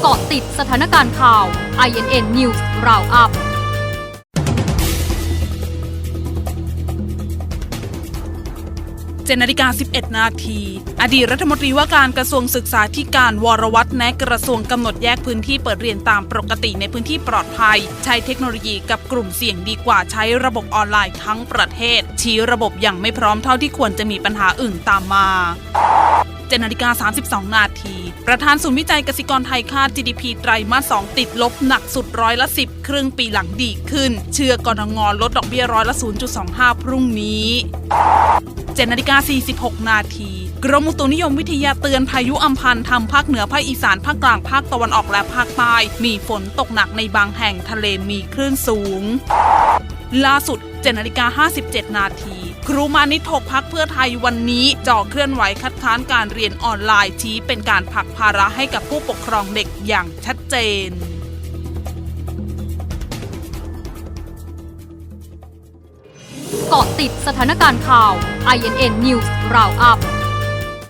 เกาะติดสถานการณ์ข่าว INN News Roundup เจนาฬิกา 11 นาที อดีตรัฐมนตรีว่าการกระทรวงศึกษาธิการวรวัตรแนะกระทรวงกำหนดแยกพื้นที่เปิดเรียนตามปกติในพื้นที่ปลอดภัย ใช้เทคโนโลยีกับกลุ่มเสี่ยงดีกว่าใช้ระบบออนไลน์ทั้งประเทศ ชี้ระบบย่างไม่พร้อมเท่าที่ควรจะมีปัญหาอื่นตามมา เจดนาฬิกา32 นาที ประธานศูนย์วิจัยกสิกรไทยคาด GDP ไตรมาส 2 ติดลบหนักสุดร้อยละ 10 ครึ่งปีหลังดีขึ้น เชื่อกรงลดดอกเบี้ยร้อยละ 0.25 พรุ่งนี้7นาฬิกา46 นาทีกรมอุตุนิยมวิทยาเตือนพายุอัมพันธ์ทำภาคเหนือภาคอีสานภาคกลางภาคตะวันออกและภาคใต้มีฝนตกหนักในบางแห่งทะเลมีคลื่นสูง ล่าสุด7นาฬิกา57 นาที ครูมานิตถกพักเพื่อไทยวันนี้จ่อเคลื่อนไหวคัดค้านการเรียนออนไลน์ชี้เป็นการผลักภาระให้กับผู้ปกครองเด็กอย่างชัดเจนเกาะติดสถานการณ์ข่าว INN News Roundup